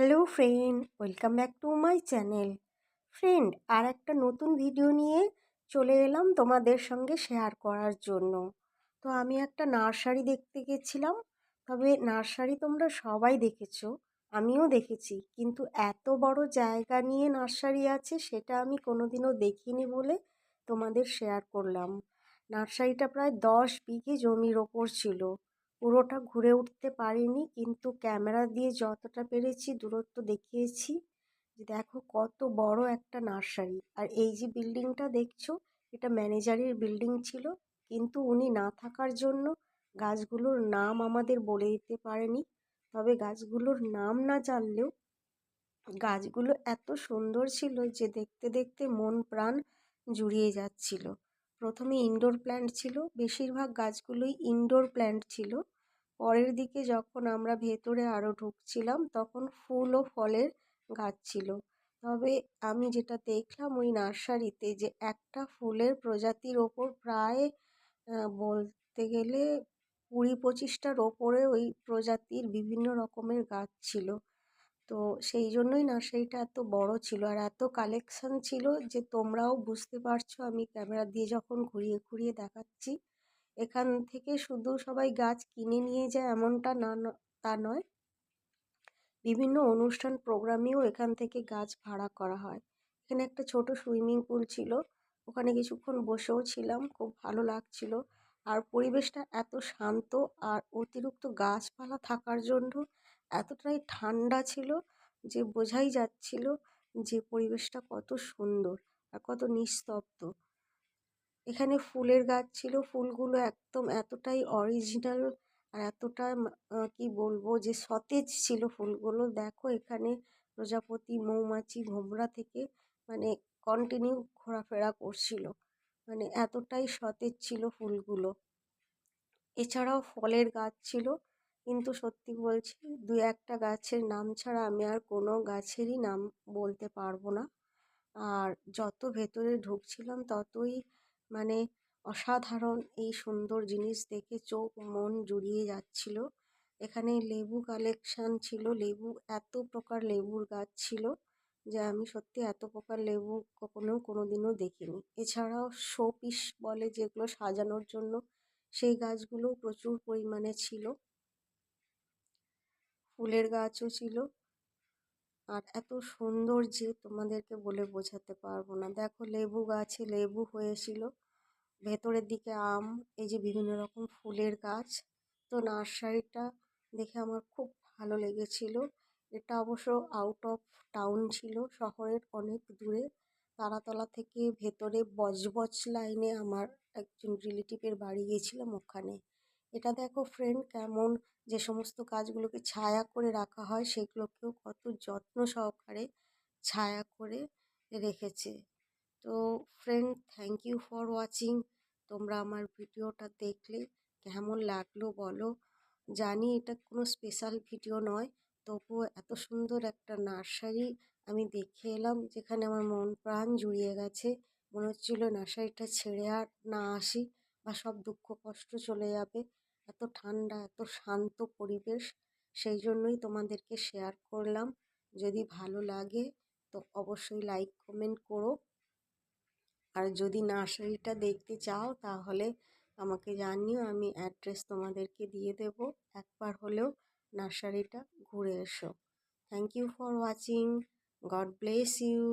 Hello friend, welcome back to my channel. Friend আর একটা নতুন video নিয়ে চলে এলাম তোমাদের সঙ্গে শেয়ার করার জন্য। তো আমি একটা নার্সারি দেখতে গেছিলাম। তবে নার্সারি তোমরা সবাই দেখেছ, আমিও দেখেছি। কিন্তু এত বড় জায়গা নিয়ে নার্সারি আছে, সেটা আমি কোনোদিনও দেখিনি বলে তোমাদের শেয়ার করলাম। নার্সারিটা প্রায় দশ বিঘে জমির ওপর ছিল। পুরোটা ঘুরে উঠতে পারিনি। কিন্তু ক্যামেরা দিয়ে যতটা পেরেছি দূরত্ব দেখিয়েছি যে দেখো কত বড় একটা নার্সারি। আর এই যে বিল্ডিংটা দেখছ, এটা ম্যানেজারের বিল্ডিং ছিল। কিন্তু উনি না থাকার জন্য গাছগুলোর নাম আমাদের বলে দিতে পারেনি। তবে গাছগুলোর নাম না জানলেও গাছগুলো এত সুন্দর ছিল যে দেখতে দেখতে মন প্রাণ জুড়িয়ে যাচ্ছিল। প্রথমে ইনডোর প্ল্যান্ট ছিল, বেশিরভাগ গাছগুলোই ইনডোর প্ল্যান্ট ছিল। পরের দিকে যখন আমরা ভেতরে আরও ঢুকছিলাম, তখন ফুল ও ফলের গাছ ছিল। তবে আমি যেটা দেখলাম ওই নার্সারিতে যে একটা ফুলের প্রজাতির ওপর প্রায় বলতে গেলে কুড়ি পঁচিশটার ওপরে ওই প্রজাতির বিভিন্ন রকমের গাছ ছিল। তো সেই জন্যই নার্সারিটা এত বড় ছিল আর এত কালেকশান ছিল যে তোমরাও বুঝতে পারছ আমি ক্যামেরা দিয়ে যখন ঘুরিয়ে ঘুরিয়ে দেখাচ্ছি। এখান থেকে শুধু সবাই গাছ কিনে নিয়ে যায় এমনটা না তা নয়। বিভিন্ন অনুষ্ঠান প্রোগ্রামেও এখান থেকে গাছ ভাড়া করা হয়। এখানে একটা ছোট সুইমিং পুল ছিল। ওখানে কিছুক্ষণ বসেও ছিলাম, খুব ভালো লাগছিল। আর পরিবেশটা এত শান্ত আর অতিরিক্ত গাছপালা থাকার জন্য এতটাই ঠান্ডা ছিল যে বোঝাই যাচ্ছিল যে পরিবেশটা কত সুন্দর আর কত নিস্তব্ধ। এখানে ফুলের গাছ ছিল। ফুলগুলো একদম এতটাই অরিজিনাল আর এতটা কি বলব যে সতেজ ছিল ফুলগুলো। দেখো এখানে প্রজাপতি, মৌমাছি, ভোমরা থেকে মানে কন্টিনিউ ঘোরাফেরা করছিল। মানে এতটাই সতেজ ছিল ফুলগুলো। এছাড়াও ফলের গাছ ছিল। কিন্তু সত্যি বলছি, দু একটা গাছের নাম ছাড়া আমি আর কোনো গাছেরই নাম বলতে পারব না। আর যত ভেতরে ঢুকছিলাম ততই মানে অসাধারণ এই সুন্দর জিনিস দেখে চোখ মন জুড়িয়ে যাচ্ছিল। এখানে লেবু কালেকশান ছিল। লেবু এত প্রকার লেবুর গাছ ছিল যে আমি সত্যি এত প্রকার লেবু কখনো কোনো দিনও দেখিনি। এছাড়াও শো পিস বলে যেগুলো সাজানোর জন্য সেই গাছগুলো প্রচুর পরিমাণে ছিল। ফুলের গাছও ছিল। আর এত সুন্দর যে তোমাদেরকে বলে বোঝাতে পারব না। দেখো লেবু গাছে লেবু হয়েছিল, ভেতরের দিকে আম, এই যে বিভিন্ন রকম ফুলের গাছ। তো নার্সারিটা দেখে আমার খুব ভালো লেগেছিল। এটা অবশ্য আউট অফ টাউন ছিল, শহরের অনেক দূরে। তারাতলা থেকে ভেতরে বজবজ লাইনে আমার একজন রিলেটিভের বাড়ি গিয়েছিলাম ওখানে। এটা দেখো ফ্রেন্ড কেমন যে সমস্ত গাছগুলোকে ছায়া করে রাখা হয়, সেগুলোকেও কত যত্ন সহকারে ছায়া করে রেখেছে। তো friend thank you for watching তোমরা আমার ভিডিওটা দেখলে কেমন লাগল বলো। জানি এটা কোনো স্পেশাল ভিডিও নয়, তবুও এত সুন্দর একটা নার্সারি আমি দেখে এলাম যেখানে আমার মন প্রাণ জুড়িয়ে গেছে। মনে হচ্ছিল নার্সারিটা ছেড়ে আর না আসি বা সব দুঃখ কষ্ট চলে যাবে। এত ঠান্ডা, এত শান্ত পরিবেশ, সেই জন্যই তোমাদেরকে শেয়ার করলাম। যদি ভালো লাগে তো অবশ্যই লাইক কমেন্ট করো। আর যদি নার্সারিটা দেখতে চাও তাহলে আমাকে জানিও, আমি অ্যাড্রেস তোমাদেরকে দিয়ে দেব। একবার হলেও নার্সারিটা ঘুরে এসো। Thank you for watching God bless you